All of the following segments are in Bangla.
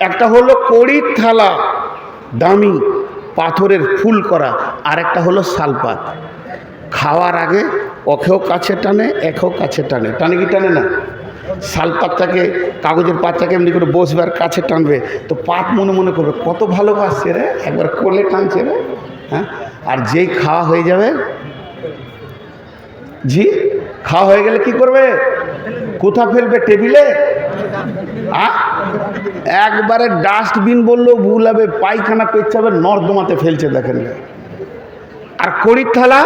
একটা হলো কড়ির থালা, দামি, পাথরের ফুল করা আর একটা হলো শালপাত খাওয়ার আগে ওকেও কাছে টানে, একেও কাছে টানে। টানে কি টানে না? শালপাতটাকে কাগজের পাতটাকে এমনি করে বসবে আর কাছে টানবে। তো পাত মনে মনে করবে, কত ভালোবাসছে রে, একবার কোলে টানছে রে। হ্যাঁ? আর যেই খাওয়া হয়ে যাবে জি খাওয়া হয়ে গেলে কি করবে? কোথা ফেলবে টেবিলে? আ? একবারে ডাস্টবিন বললেও ভুল হবে, পায়খানা পেচ্ছাবে নর্দমাতে ফেলছে দেখেন। আর কড়ির থালা,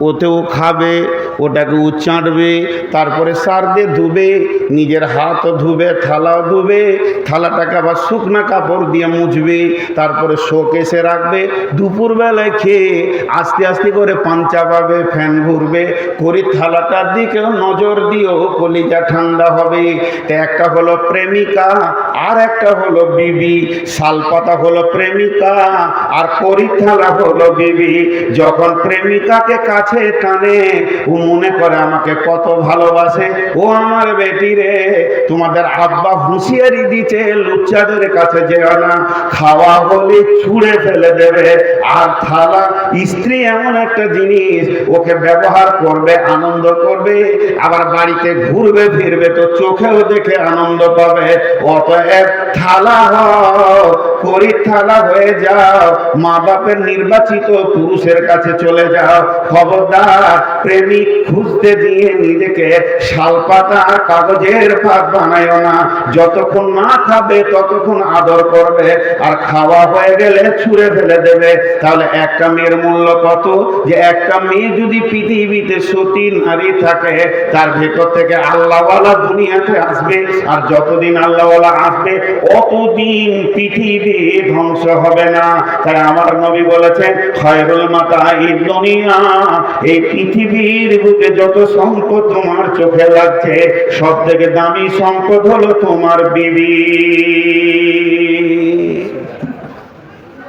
ওতেও খাবে ওটাকে চাঁটবে তারপরে সার দিয়ে ধুবে, নিজের হাতও ধুবে, থালাও ধুবে, থালাটাকে আবার শুকনা কাপড় দিয়ে মুছবে, তারপরে শোকেসে রাখবে, দুপুরবেলায় খেয়ে আস্তে আস্তে করে পাঞ্চা পাবে ফ্যান ঘুরবে, করি থালাটার দিকেও নজর দিও কলিজা ঠান্ডা হবে। একটা হলো প্রেমিকা, আর একটা হলো বিবি। শালপাতা হলো প্রেমিকা, আর করি থালা হলো বিবি। যখন প্রেমিকাকে কাছে টানে মনে করে আমাকে কত ভালোবাসে। ও আমার বেটি রে, তোমাদের আব্বা হুঁশিয়ারি দিচ্ছে, লুচ্চাদের কাছে যেও না। খাওয়া হলে ছুঁড়ে ফেলে দেবে। আর থালা, স্ত্রী এমন একটা জিনিস, ওকে ব্যবহার করবে, আনন্দ করবে, আবার বাড়িতে ঘুরবে, ফিরবে, তো চোখেও দেখে আনন্দ পাবে। অতএব থালা হও করি থালা হয়ে যাও মা বাপের নির্বাচিত পুরুষের কাছে চলে যাও। খবরদার, প্রেমিক খুঁজতে দিয়ে নিজেকে শালপাতা আর কাগজের ভাত বানায়ও না। যতক্ষণ না খাবে, ততক্ষণ আদর করবে। আর খাওয়া হয়ে গেলে ছুঁড়ে ফেলে দেবে। তাহলে একটা মেয়ের মূল্য কত? যে একটা মেয়ে যদি পৃথিবীতে সতী নারী থাকে, তার ভেতর থেকে আল্লাহওয়ালা দুনিয়াতে আসবে। আর যতদিন আল্লাহওয়ালা আসবে, অতদিন পৃথিবী ধ্বংস হবে না। তাই আমার নবী বলেছেন, খয়রুল মাতা এই দুনিয়া। এই পৃথিবীর বুকে যত সম্পদ তোমার চোখে লাগছে, সব থেকে দামি সম্পদ হলো তোমার বিবি।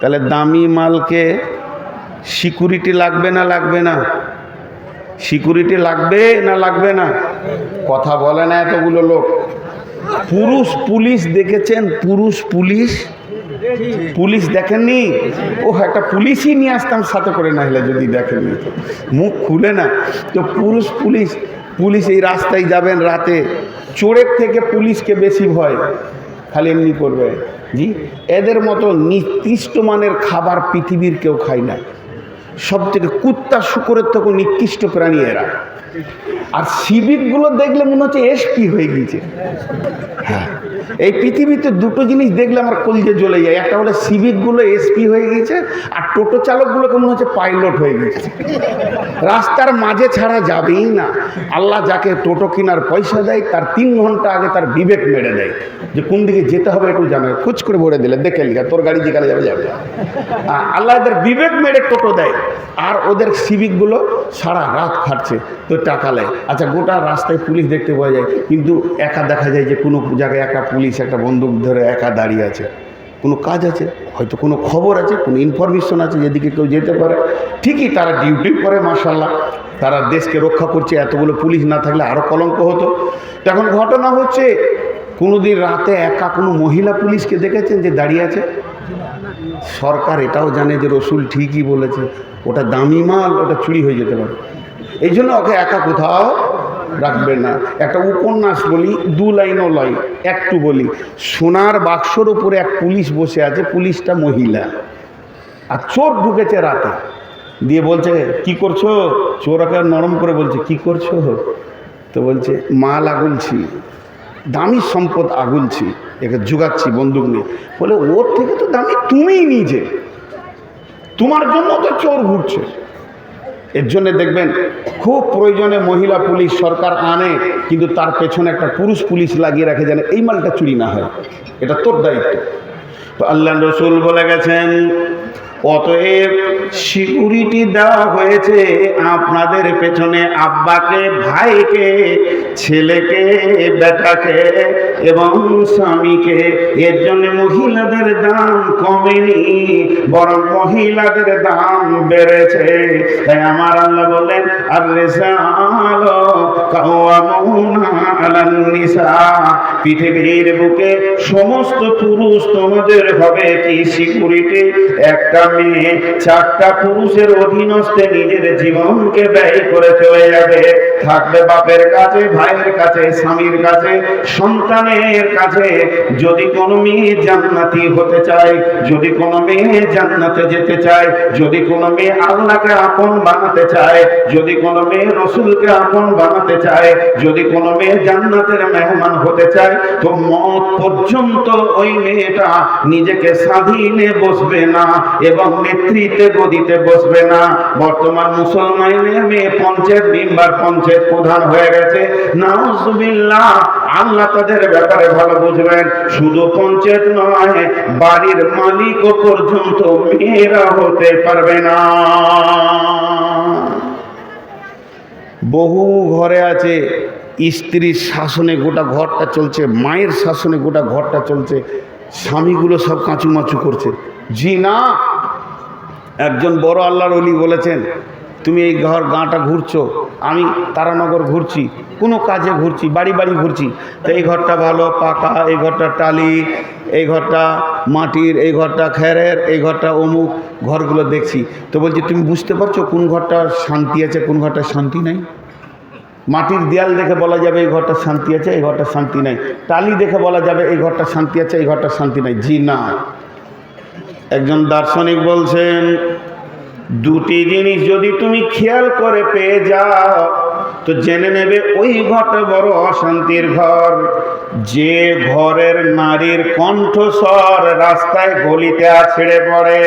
তাহলে দামি মালকে সিকিউরিটি লাগবে না লাগবে না? সিকিউরিটি লাগবে না লাগবে না? কথা বলে না এতগুলো লোক। পুরুষ পুলিশ দেখেছেন? পুরুষ পুলিশ পুলিশ দেখেননি? ও একটা পুলিশই নিয়ে আসতাম, সাথে করে না হলে যদি দেখেননি। মুখ খুলে না। তো পুরুষ, পুলিশ পুলিশ এই রাস্তায় যাবেন রাতে। চোরের থেকে পুলিশকে বেশি ভয়। খালি এমনি করবে। জি? এদের মতো নিকৃষ্ট মানের খাবার পৃথিবীর কেউ খায় না। সব থেকে কুত্তা, শুকরের থেকে নিকৃষ্ট প্রাণী এরা। আর সিভিকগুলো দেখলে মনে হচ্ছে এসপি হয়ে গিয়েছে। হ্যাঁ। এই পৃথিবীতে দুটো জিনিস দেখলে আমার কলজে জ্বলে যায়। একটা হলো সিভিকগুলো এসপি হয়ে গেছে আর টোটো চালকগুলোকে মনে হচ্ছে পাইলট হয়ে গেছে রাস্তার মাঝে ছাড়া যাবেই না। আল্লাহ যাকে টোটো কেনার পয়সা দেয়, তার তিন ঘণ্টা আগে তার বিবেক মেরে দেয়। যে কোন দিকে যেতে হবে একটু জানা। খুচ করে ভরে দিলে, দেখে লিখা তোর গাড়ি যেখানে যাবে যাবে। আল্লাহ এদের বিবেক মেরে টোটো দেয়। আর ওদের সিভিকগুলো সারা রাত খাটছে। তো টাকা নেয়। আচ্ছা গোটা রাস্তায় পুলিশ দেখতে পাওয়া যায়, কিন্তু একা দেখা যায় যে কোনো জায়গায় একা পুলিশ একটা বন্দুক ধরে একা দাঁড়িয়ে আছে। কোনো কাজ আছে? হয়তো কোনো খবর আছে, কোনো ইনফরমেশন আছে যেদিকে কেউ যেতে পারে। ঠিকই তারা ডিউটি করে মার্শাল্লাহ তারা দেশকে রক্ষা করছে, এতগুলো পুলিশ না থাকলে আরও কলঙ্ক হতো। তখন ঘটনা হচ্ছে কোনো দিন রাতে একা কোনো মহিলা পুলিশকে দেখেছেন যে দাঁড়িয়ে আছে? সরকার এটাও জানে যে রসুল ঠিকই বলেছে, ওটা দামি মাল, ওটা চুরি হয়ে যেতে পারে। এই জন্য ওকে একা কোথাও রাখবে না। একটা উপন্যাস বলি, দু লাইনও লাইন একটু বলি। সোনার বাক্সর উপরে এক পুলিশ বসে আছে, পুলিশটা মহিলা। আর চোর ঢুকেছে রাতে। দিয়ে বলছে, কি করছ? চোর ওকে নরম করে বলছে, কি করছ? তো বলছে মাল আগুলছি দামি সম্পদ আগুলছি, একে জুগাচ্ছি বন্দুক নিয়ে। বলে, ওর থেকে তো দামি তুমিই নিজে। তোমার জন্য তো চোর ঘুরছে। এর জন্য দেখবেন খুব প্রয়োজনে মহিলা পুলিশ সরকার আনে, কিন্তু তার পেছনে একটা পুরুষ পুলিশ লাগিয়ে রাখে যেন এই মালটা চুরি না হয়। এটা তোর দায়িত্ব। তো আল্লাহ রসুল বলে গেছেন অতএব সিকিউরিটি দেওয়া হয়েছে আপনাদের পেছনে আব্বাকে, ভাইকে, ছেলেকে, বেটাকে এবং স্বামীকে। এর জন্য মহিলাদের দাম কমেনি, বরং মহিলাদের দাম বেড়েছে। তাই আমার আল্লাহ বললেন আর পৃথিবীর বুকে সমস্ত পুরুষ তোমাদের হবে কি সিকিউরিটি? একটা মেয়ে চারটা পুরুষের অধীনস্থে নিজের জীবনকে ব্যয় করে চলে যাবে। থাকবে বাপের কাছে, ভাইয়ের কাছে, স্বামীর কাছে, সন্তানের কাছে। যদি কোনো মেয়ে জান্নাতি হতে চায়, যদি কোনো মেয়ে জান্নাতে যেতে চায়, যদি কোনো মেয়ে আল্লাহকে আপন বানাতে চায়, যদি কোনো মেয়ে রসুলকে আপন বানাতে চায়, যদি কোনো মেয়ে জান্নাতের মেহমান হতে চায়, তো মত পর্যন্ত ওই মেয়েটা নিজেকে স্বাধীনে বসবে না। এবং নেতৃত্বে গদিতে বসবে না। বর্তমান মুসলমানের মেয়ে পঞ্চায়েত মেম্বার, পঞ্চায়েত প্রধান হয়ে গেছে। নাউজুবিল্লাহ, আল্লাহ তাদের ব্যাপারে ভালো বুঝবেন। শুধু পঞ্চায়েত নয়, বাড়ির পর্যন্ত মেয়েরা হতে পারবে না। বহু ঘরে আছে স্ত্রীর শাসনে গোটা ঘরটা চলছে, মায়ের শাসনে গোটা ঘরটা চলছে, স্বামীগুলো সব কাঁচুমাচু করছে। জি না একজন বড় আল্লাহর অলি বলেছেন, তুমি এই ঘর গাঁটা ঘুরছো, আমি তারানগর ঘুরছি, কোনো কাজে ঘুরছি, বাড়ি বাড়ি ঘুরছি। তো এই ঘরটা ভালো, পাকা, এই ঘরটা টালি, এই ঘরটা মাটির, এই ঘরটা খেরের, এই ঘরটা অমুক ঘরগুলো দেখছি। তো বলছি, তুমি বুঝতে পারছ কোন ঘরটা শান্তি আছে, কোন ঘরটা শান্তি নাই? মাটির দেয়াল দেখে বলা যাবে এই ঘরটা শান্তি আছে, এই ঘরটা শান্তি নাই। টালি দেখে বলা যাবে এই ঘরটা শান্তি আছে, এই ঘরটা শান্তি নাই। জি না। একজন দার্শনিক বলছেন, দুটি জিনিস যদি তুমি খেয়াল করে পেয়ে যাও, তো জেনে নেবে ওই ঘরটা বড় অশান্তির ঘর। যে ঘরের নারীর কণ্ঠস্বর রাস্তায় গলিতে ছেড়ে পড়ে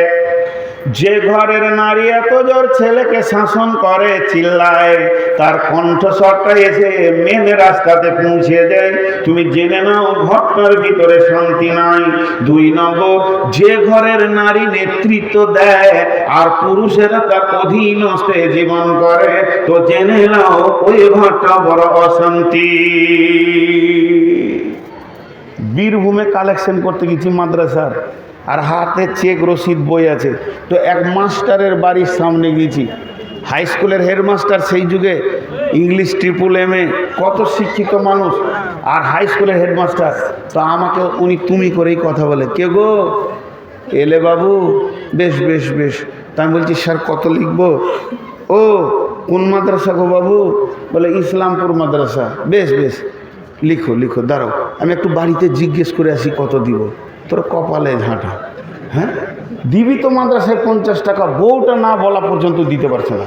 যে ঘরের নারী এত জোর ছেলেকে শাসন করে, চিল্লায়, তার কণ্ঠস্বরটা এসে মেন রাস্তাতে পৌঁছে দেয় তুমি জেনে নাও, ঘরটার ভিতরে শান্তি নাই। দুই নম্বর, যে ঘরের নারী নেতৃত্ব দেয়, আর পুরুষেরা তার অধীনস্থে জীবন করে, তো জেনে নাও, ওই ঘরটা বড় অশান্তি। বীরভূমে কালেকশন করতে গেছি মাদ্রাসার। আর হাতে চেক রসিদ বই আছে। তো এক মাস্টারের বাড়ির সামনে গেছি হাই স্কুলের হেডমাস্টার সেই যুগে ইংলিশ ট্রিপুল এম এ কত শিক্ষিত মানুষ আর হাই স্কুলের হেডমাস্টার তো আমাকে উনি তুমি করেই কথা বলে, কে গো? এলে বাবু, বেশ বেশ বেশ। তা আমি বলছি, স্যার, কত লিখব? ও, কোন মাদ্রাসা গো বাবু? বলে, ইসলামপুর মাদ্রাসা। বেশ বেশ, লিখো লিখো, দাঁড়াও, আমি একটু বাড়িতে জিজ্ঞেস করে আসি কত দিব। তোর কপালে ঝাঁটা হ্যাঁ? দিবি তো মাদ্রাসায় পঞ্চাশ টাকা, বউটা না বলা পর্যন্ত দিতে পারছে না।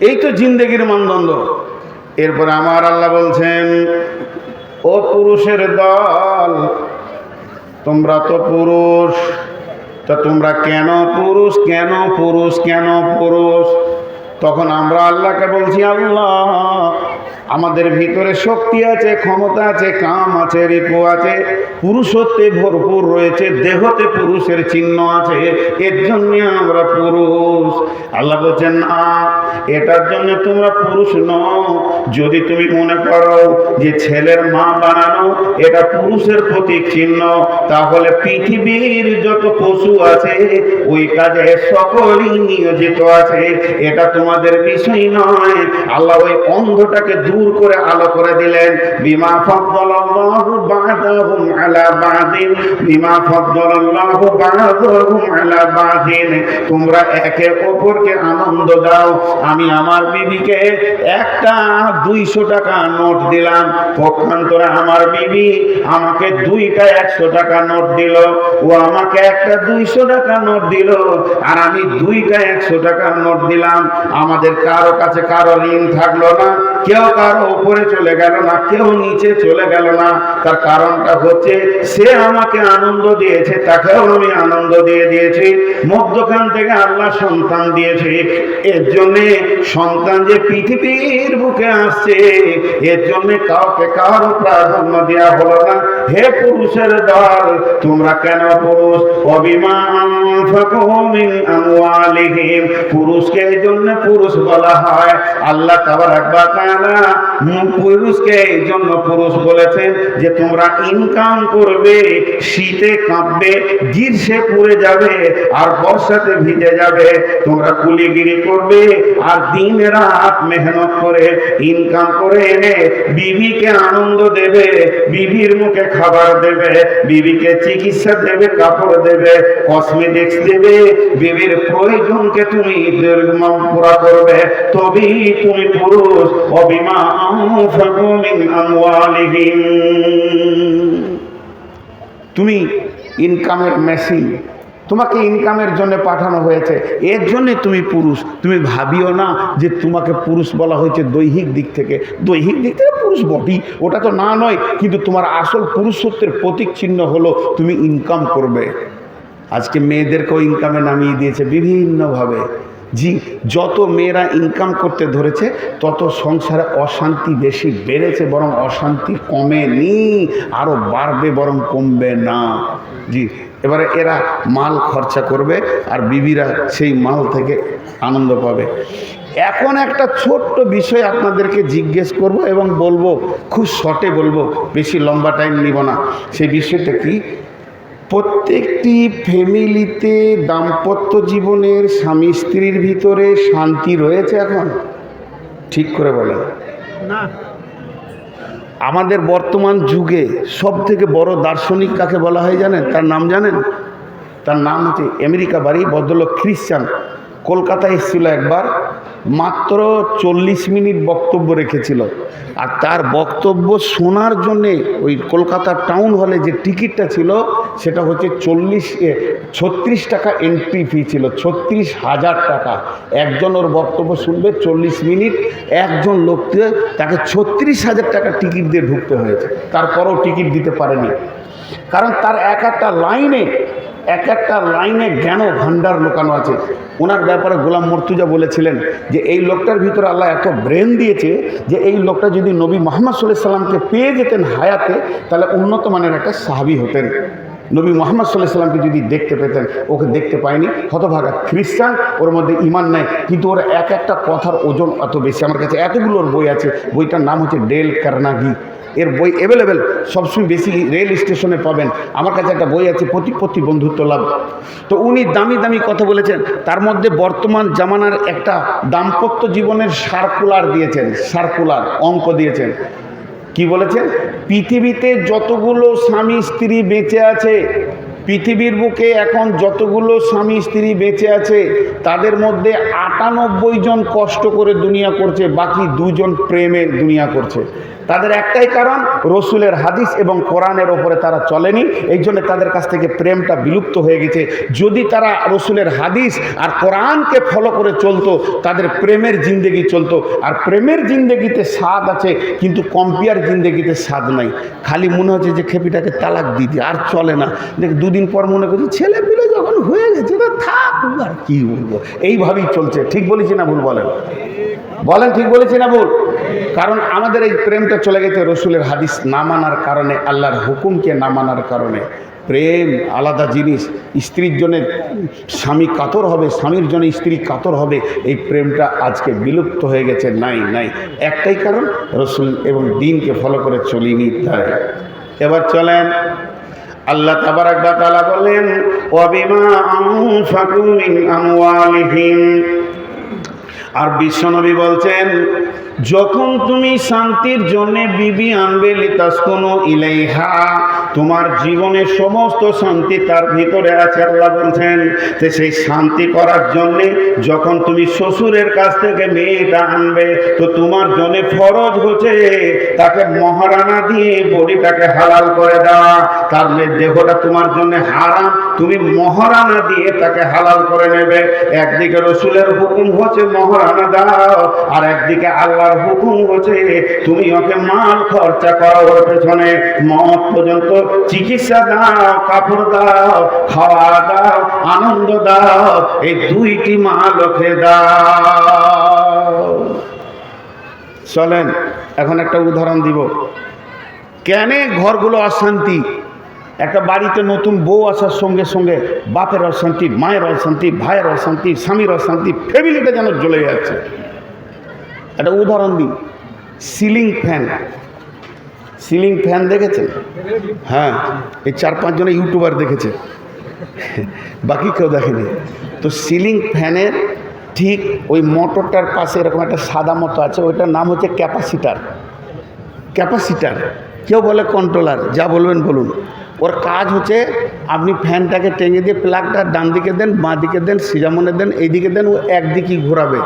এই তো জিন্দেগির মানদণ্ড। এরপরে আমার আল্লাহ বলছেন, ও পুরুষের দল, তোমরা তো পুরুষ, তা তোমরা কেন পুরুষ কেন পুরুষ কেন পুরুষ? তখন আমরা আল্লাহকে বলছি, আল্লাহ আমাদের ভিতরে শক্তি আছে, ক্ষমতা আছে, কাম আছে, রিপু আছে। পুরুষত্বে ভরপুর রয়েছে, দেহতে পুরুষের চিহ্ন আছে। এর জন্য আমরা পুরুষ। আল্লাহ বলছেন, না, এটার জন্য তোমরা পুরুষ নও। যদি তুমি মনে করো যে ছেলের মা বানানো এটা পুরুষের প্রতীক চিহ্ন, তাহলে পৃথিবীর যত পশু আছে, ওই কাজে সকলই নিয়োজিত আছে। এটা তোমাদের বিষয় নয়। আল্লাহ ওই অন্ধটাকে দূর করে আলো করে দিলেন। বিমা ফদ্দলাল্লাহু বা'দাহুম আলা বা'দিন। বিমা ফদ্দলাল্লাহু আলা বা'দিন। তোমরা একে অপরকে আনন্দ দাও। আমি আমার বিবিকে একটা দুইশো টাকা নোট দিলাম। পক্ষান্তরে আমার বিবি আমাকে দুইটা একশো টাকা নোট দিল। ও আমাকে একটা দুইশো টাকা নোট দিল। আর আমি দুইটা একশো টাকা নোট দিলাম। আমাদের কারও কাছে কারও ঋণ থাকল না। কেউ কারও কারও উপরে চলে গেল না কেউ নিচে চলে গেল না। তার কারণটা হচ্ছে সে আমাকে আনন্দ দিয়েছে তাকেও আমি আনন্দ দিয়ে দিয়েছি। মধ্যখান থেকে আল্লাহ সন্তান দিয়েছে। এর জন্যে সন্তান যে পৃথিবীর বুকে আসছে এর জন্য কাউকে কারও প্রাধান্য দেওয়া হলো না। হে পুরুষের দল তোমরা কেন পুরুষ? অভিমান পুরুষকে এই জন্য পুরুষ বলা হয়। আল্লাহ তাআলা উম, পুরুষকে এই জন্য পুরুষ বলেছেন যে তোমরা ইনকাম করবে, শীতে কাঁপবে, গ্রীষ্মে পুড়ে যাবে, আর বর্ষাতে ভিজে যাবে। তোমরা কুলিগিরি করবে আর দিন রাত মেহনত করে ইনকাম করে এনে বিবিকে আনন্দ দেবে, বিবির মুখে খাবার দেবে, বিবিকে চিকিৎসা দেবে, কাপড় দেবে কসমেটিক্স দেবে, বিবির প্রয়োজনকে তুমি পুরা করবে। তবেই তুমি পুরুষ তুমি ইনকামের মেশিন তোমাকে ইনকামের জন্য পাঠানো হয়েছে। এর জন্যে তুমি পুরুষ। তুমি ভাবিও না যে তোমাকে পুরুষ বলা হয়েছে দৈহিক দিক থেকে। দৈহিক দিক থেকে পুরুষ বটি ওটা তো না নয়, কিন্তু তোমার আসল পুরুষত্বের প্রতীক চিহ্ন হলো তুমি ইনকাম করবে। আজকে মেয়েদেরকেও ইনকামে নামিয়ে দিয়েছে বিভিন্নভাবে। জি, যত মেয়েরা ইনকাম করতে ধরেছে, তত সংসারে অশান্তি বেশি বেড়েছে, বরং অশান্তি কমেনি আরও বাড়বে বরং কমবে না। জি, এবারে এরা মাল খরচা করবে, আর বিবিরা সেই মাল থেকে আনন্দ পাবে। এখন একটা ছোট্ট বিষয় আপনাদেরকে জিজ্ঞেস করব এবং বলব, খুব শর্টে বলব, বেশি লম্বা টাইম নিব না। সেই বিষয়টা কি? প্রত্যেকটি ফ্যামিলিতে দাম্পত্য জীবনের স্বামী স্ত্রীর ভিতরে শান্তি রয়েছে এখন? ঠিক করে বলেন। না। আমাদের বর্তমান যুগে সব থেকে বড় দার্শনিক কাকে বলা হয় জানেন? তার নাম জানেন? তার নাম হচ্ছে আমেরিকা বাড়ি ভদ্রলোক খ্রিস্টান। কলকাতায় এসেছিল একবার মাত্র চল্লিশ মিনিট বক্তব্য রেখেছিল। আর তার বক্তব্য শোনার জন্যে ওই কলকাতা টাউন হলে যে টিকিটটা ছিল সেটা হচ্ছে চল্লিশ ছত্রিশ টাকা এন্ট্রি ফি ছিল, ছত্রিশ হাজার টাকা। একজন ওর বক্তব্য শুনবে, চল্লিশ মিনিট, একজন লোককে তাকে ছত্রিশ হাজার টাকা টিকিট দিয়ে ঢুকতে হয়েছে। তারপরেও টিকিট দিতে পারেনি। কারণ তার এক একটা লাইনে এক একটা লাইনে জ্ঞান ভাণ্ডার লুকানো আছে। ওনার ব্যাপারে গোলাম মর্তুজা বলেছিলেন যে, এই লোকটার ভিতরে আল্লাহ এত ব্রেন দিয়েছে যে, এই লোকটা যদি নবী মোহাম্মদ সাল্লাহ সাল্লামকে পেয়ে যেতেন হায়াতে, তাহলে উন্নত মানের একটা সাহাবি হতেন। নবী মোহাম্মদ সাল্লাহ সাল্লামকে যদি দেখতে পেতেন, ওকে দেখতে পায়নি, হতভাগা। খ্রিস্টান, ওর মধ্যে ইমান নেই, কিন্তু ওর এক একটা কথার ওজন অত বেশি। আমার কাছে এতগুলো ওর বই আছে, বইটার নাম হচ্ছে ডেল কার্নাগি। এর বই অ্যাভেলেবেল সবসময় বেশি রেল স্টেশনে পাবেন। আমার কাছে একটা বই আছে প্রতিপত্তি বন্ধুত্ব লাভ। তো উনি দামি দামি কথা বলেছেন, তার মধ্যে বর্তমান জামানার একটা দাম্পত্য জীবনের সার্কুলার দিয়েছেন সার্কুলার অঙ্ক দিয়েছেন। কি বলেছেন? পৃথিবীতে যতগুলো স্বামী স্ত্রী বেঁচে আছে পৃথিবীর বুকে এখন যতগুলো স্বামী, স্ত্রী বেঁচে আছে, তাদের মধ্যে আটানব্বই জন কষ্ট করে দুনিয়া করছে, বাকি দুজন প্রেমের দুনিয়া করছে। তাদের একটাই কারণ, রসুলের হাদিস এবং কোরআনের ওপরে তারা চলেনি, এই জন্য তাদের কাছ থেকে প্রেমটা বিলুপ্ত হয়ে গেছে। যদি তারা রসুলের হাদিস আর কোরআনকে ফলো করে চলতো, তাদের প্রেমের জিন্দেগি চলতো। আর প্রেমের জিন্দেগিতে স্বাদ আছে, কিন্তু কম্পিয়ার জিন্দেগিতে স্বাদ নাই। খালি মনে হচ্ছে যে খেপিটাকে তালাক দিতে আর চলে না। দেখ দুদিন পর মনে করছি ছেলে পিলে যখন হয়ে গেছে না থাক আর কি বলব? এইভাবেই চলছে। ঠিক বলেছি না ভুল বলেন? বলেন ঠিক বলেছি না ভুল? কারণ আমাদের এই প্রেমটা চলে গেছে রসুলের হাদিস না মানার কারণে, আল্লাহর হুকুমকে না মানার কারণে। প্রেম আলাদা জিনিস, স্ত্রীর জন্য স্বামী কাতর হবে, স্বামীর জন্য স্ত্রী কাতর হবে, এই প্রেমটা আজকে বিলুপ্ত হয়ে গেছে। নাই নাই। একটাই কারণ, রসুল এবং দিনকে ফলো করে চলিনি তাই এবার চলেন আল্লাহ তাবারাক তাআলা বলেন ওয়া বিমা আনফাকু মিন আমওয়ালিহিম। আর বিশ্বনবী বলছেন, যখন তুমি শান্তির জন্য বিবি আনবে, লিতাসকুনু ইলাইহা, তোমার জীবনের সমস্ত শান্তি তার ভিতরে আছে। আল্লাহ বলছেন যে সেই শান্তি করার জন্যে যখন তুমি শ্বশুরের কাছ থেকে মেয়েটা আনবে, তো তোমার জন্য ফরজ হচ্ছে তাকে মহারানা দিয়ে বডিটাকে হালাল করে দেওয়া। তার দেহটা তোমার জন্য হারাম, তুমি মহারানা দিয়ে তাকে হালাল করে নেবে। একদিকে রসুলের হুকুম হচ্ছে মহারানা মহারানা দাও। আর একদিকে আল্লাহর হুকুম হচ্ছে, তুমি ওকে মাল খরচা করো পেছনে মত পর্যন্ত চিকিৎসা দাও, কাপড় দাও, খাওয়া দাও, আনন্দ দাও, এই দুইটি মাল দাও। চলেন, এখন একটা উদাহরণ দিব। কেন ঘরগুলো অশান্তি? একটা বাড়িতে নতুন বউ আসার সঙ্গে সঙ্গে বাপের অশান্তি, মায়ের অশান্তি, ভাইয়ের অশান্তি, স্বামীর অশান্তি ফ্যামিলিটা যেন জ্বলে যাচ্ছে। একটা উদাহরণ দিই। সিলিং ফ্যান সিলিং ফ্যান দেখেছেন? হ্যাঁ এই চার পাঁচজনে ইউটিউবার দেখেছে। বাকি কেউ দেখেনি। তো সিলিং ফ্যানের ঠিক ওই মোটরটার পাশে এরকম একটা সাদা মতো আছে, ওইটার নাম হচ্ছে ক্যাপাসিটার ক্যাপাসিটার কেউ বলে কন্ট্রোলার যা বলবেন বলুন। ওর কাজ হচ্ছে আপনি ফ্যানটাকে টেঙে দিয়ে প্লাগটা ডান দিকে দেন, বাঁ দিকে দেন সিজামনে দেন, এইদিকে দেন, ও একদিকেই ঘোরাবে।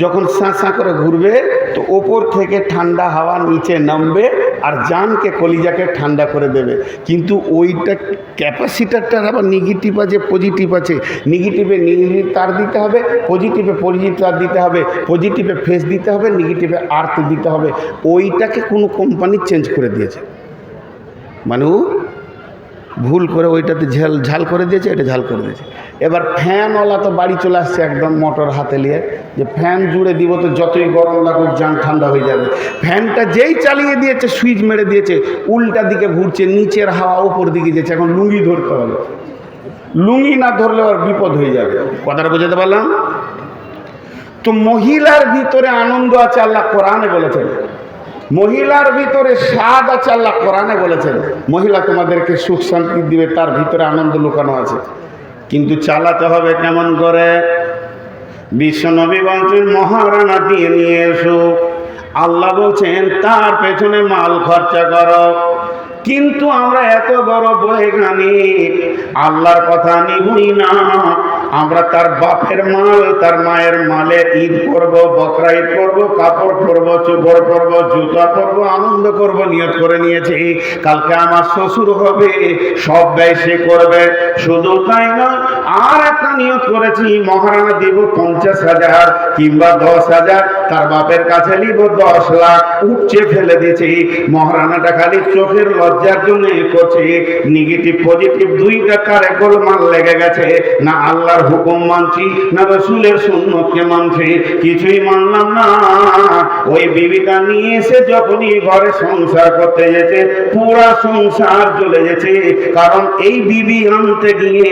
যখন সাঁ সাঁ করে ঘুরবে, তো ওপর থেকে ঠান্ডা হাওয়া নিচে নামবে আর জানকে কলিজাকে ঠান্ডা করে দেবে। কিন্তু ওইটা ক্যাপাসিটারটার আবার নেগেটিভ আছে পজিটিভ আছে। নেগেটিভে নেগেটিভ তার দিতে হবে পজিটিভে পজিটিভ তার দিতে হবে পজিটিভে ফেস দিতে হবে নেগেটিভে আর্থ দিতে হবে। ওইটাকে কোনো কোম্পানি চেঞ্জ করে দিয়েছে। মানে ভুল করে ওইটাতে ঝাল ঝাল করে দিয়েছে, এটা ঝাল করে দিয়েছে। এবার ফ্যানওয়ালা তো বাড়ি চলে আসছে একদম মোটর হাতে নিয়ে। যে ফ্যান জুড়ে দিব তো যতই গরম লাগুক যান ঠান্ডা হয়ে যাবে। ফ্যানটা যেই চালিয়ে দিয়েছে, সুইচ মেরে দিয়েছে, উল্টা দিকে ঘুরছে, নিচের হাওয়া উপর দিকে যেছে এখন লুঙ্গি ধরতে হবে। লুঙ্গি না ধরলে আর বিপদ হয়ে যাবে। কথাটা বোঝাতে পারলাম? তো মহিলার ভিতরে আনন্দ আছে, আল্লাহ কোরআনে বলেছেন মহিলার ভিতরে স্বাদ আছে আল্লাহ কোরআনে বলেছেন, মহিলা তোমাদেরকে সুখ শান্তি দিবে, তার ভিতরে আনন্দ লুকানো আছে। কিন্তু চালাতে হবে কেমন করে? বিশ্বনবী মহারানা দিয়ে নিয়ে এসো। আল্লাহ বলছেন, তার পেছনে মাল খরচা করো। কিন্তু আমরা এত বড় বৈজ্ঞানিক, আল্লাহর কথা নিবই না। আমরা তার বাপের মাল, তার মায়ের মালে ঈদ করব, বকরা ঈদ করব, কাপড় পরব, চোপড় পরব, জুতা পরব, আনন্দ করব, নিয়ত করে নিয়েছি। কালকে আমার শ্বশুর হবে, সব ব্যয় সে করবে। শুধু তাই না আর একটা নিয়ত করেছি, মহারানা দিব পঞ্চাশ হাজার কিংবা দশ হাজার, তার বাপের কাছে নিব দশ লাখ, উপচে ফেলে দিয়েছি। মহারানাটা খালি চোখের লজ্জার জন্য করছে। নেগেটিভ পজিটিভ দুইটা কারে গোলমাল লেগে গেছে। না আল্লাহর হুকুম মানছি, না রসুলের সুন্নতকে মানছি, কিছুই মানলাম না। ওই বিবিটা নিয়ে এসে যখনই ঘরে সংসার করতে যেতে পুরা সংসার চলে গেছে কারণ এই বিবি আনতে গিয়ে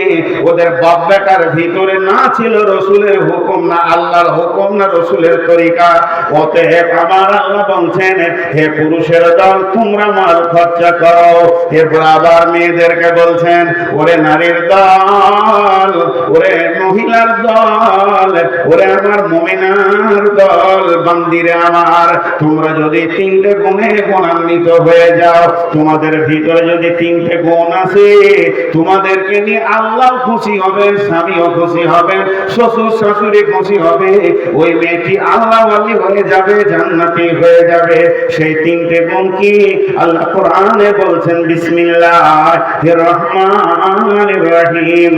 ওদের বাপ বেটার ভিতরে না ছিল রসুলের হুকুম, না আল্লাহর হুকুম, না রসুলের তরিকা। অতএব আমার আল্লাহ বলছেন, হে পুরুষের দল, তোমরা মাল খরচা করো। এরপর আবার মেয়েদেরকে বলছেন, ওরে নারীর দল, ওরে মহিলার দল, ওরে আমার মমিনার দল, বান্দিরে আমার, তোমরা যদি তিনটে গুণে গুণান্বিত হয়ে যাও, তোমাদের ভিতরে যদি তিনটে গুণ আছে, তোমাদেরকে নিয়ে আল্লাহ খুশি হবেন স্বামীও খুশি হবেন শ্বশুর শাশুড়ি খুশি হবে, ওই মেয়েটি আল্লাহ আলী হয়ে যাবে, জান্নাতি হয়ে যাবে। সেই তিনটে গুণ কি? আল্লাহ কোরআনে বলছেন বিসমিল্লাহির রহমানির রহিম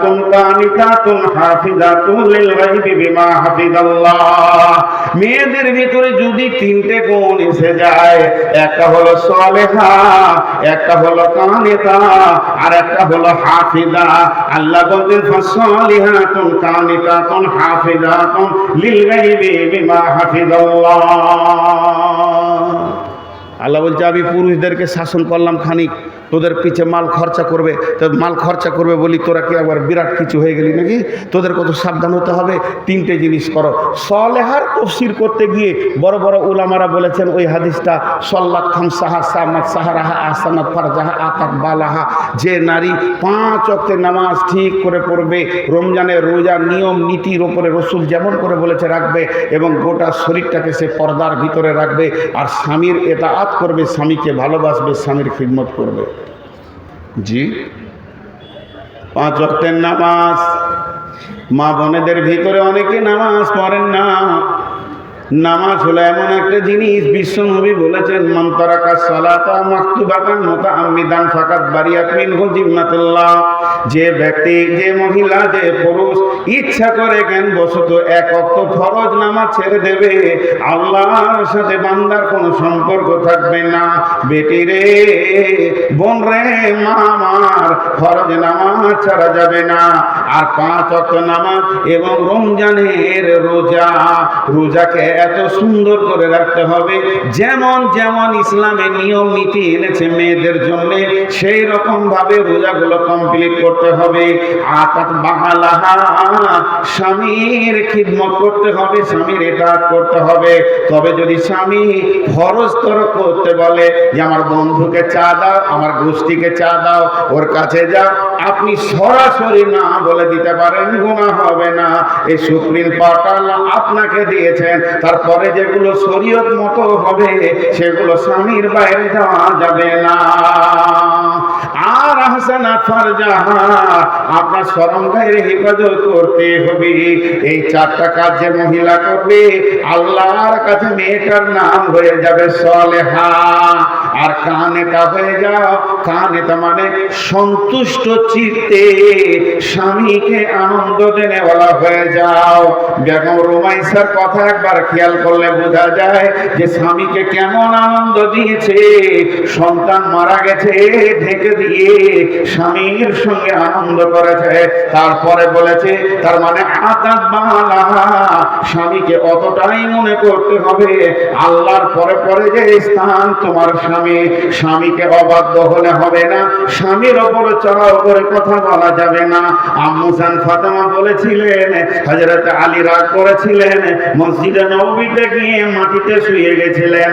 ফাসসালিহাতুন কানিতাতুন হাফিজাতুন লিল গায়বি বিমা হাফিজাল্লাহ। মেয়েদের ভিতরে যদি তিনটে গুণ এসে যায়, একটা হলো সালেহা, একটা হলো কানিতা, আর একটা হলো হাফিজা। আল্লাহ বলতেন ফাসসালিহাতুন কানিতাতুন হাফিজাতুন লিল গায়বি বিমা হাফিজাল্লাহ। আল্লাহ বলছে আমি পুরুষদেরকে শাসন করলাম খানিক, তোদের পিছে মাল খরচা করবে, তো মাল খরচা করবে বলি তোরা কি একবার বিরাট কিছু হয়ে গেলি নাকি? তোদের কত সাবধান হতে হবে? তিনটে জিনিস করো। সলেহার তফসির করতে গিয়ে বড় বড় উলামারা বলেছেন, ওই হাদিসটা, সল্লাত খাম সাহা সামাত সাহারাহা আসানাত ফারজাহা আতাক বালাহা। যে নারী পাঁচ অক্টের নামাজ ঠিক করে পড়বে, রমজানের রোজা নিয়ম, নীতির ওপরে রসুল যেমন করে বলেছে রাখবে এবং গোটা শরীরটাকে সে পর্দার ভিতরে রাখবে, আর স্বামীর এতাআত করবে, স্বামীকে ভালোবাসবে, স্বামীর খিদমত করবে। জি। পাঁচ অক্টের নামাজ। মা বোনেদের ভিতরে অনেকে নামাজ পড়েন না। নামাজ হলো এমন একটা জিনিস বিশ্বনবী বলেছেন মন্তরাকা সালাতা মাকতুবাতান মুতাআম্মিদান ফাকাত বারিয়াত মিনহু জিম্মাতুল্লাহ যে ব্যক্তি, যে মহিলা, যে পুরুষ ইচ্ছা করে জ্ঞান বশত এক অক্ত ফরজ নামাজ ছেড়ে দেবে, আল্লাহর সাথে বান্দার কোনো সম্পর্ক থাকবে না। বেটি রে, বোন রে, মা আমার, ফরজ নামাজ ছাড়া যাবে না। আর পাঁচ অক্ত নামাজ এবং রমজানের রোজা, রোজাকে এত সুন্দর করে রাখতে হবে। যেমন যেমন ইসলামে নিয়ম, নীতি এনেছে মেয়েদের জন্য, সেই রকম ভাবে রোজাগুলো কমপ্লিট করতে হবে। আতাত বাহালাহা, স্বামীর খিদমত করতে হবে, স্বামীর এটা করতে হবে। তবে যদি স্বামী ফরজ তর করতে বলে যে, আমার বন্ধুকে চা দাও, আমার গোষ্ঠীকে চা দাও, ওর কাছে যাও আপনি সরাসরি না বলে দিতে পারেন গুণা হবে না। এই সুপ্রিম আল্লাহ আপনাকে দিয়েছেন। তারপরে যেগুলো শরীয়ত মতো হবে, সেগুলো স্বামীর বাইরে যাওয়া যাবে না। আপনার হেফাজত করতে হবে। এই চারটা মহিলা করবে, আল্লাহর কাছে মেয়েটার নাম হয়ে যাবে সলেহা। আর কানেটা হয়ে যাও। মানে সন্তুষ্ট চিত্তে স্বামীকে আনন্দ দেনেওয়ালা হয়ে যাও। বেগম রোমাইসার কথা একবার খেয়াল করলে বোঝা যায় যে স্বামীকে কেমন আনন্দ দিয়েছে। সন্তান মারা গেছে, ঢেকে দিয়ে স্বামীর সঙ্গে আনন্দ করেছে। তারপরে বলেছে, তার মানে স্বামীকে অতটাই মনে করতে হবে, আল্লাহর পরে পরে যে স্থান তোমার স্বামী, স্বামীকে অবাধ্য হলে হবে না, স্বামীর ওপরে চড়াও করে কথা বলা যাবে না। আম্মুসান ফাতেমা বলেছিলেন হজরত আলী রাগ করেছিলেন, মসজিদে নবীতে গিয়ে মাটিতে শুয়ে গেছিলেন।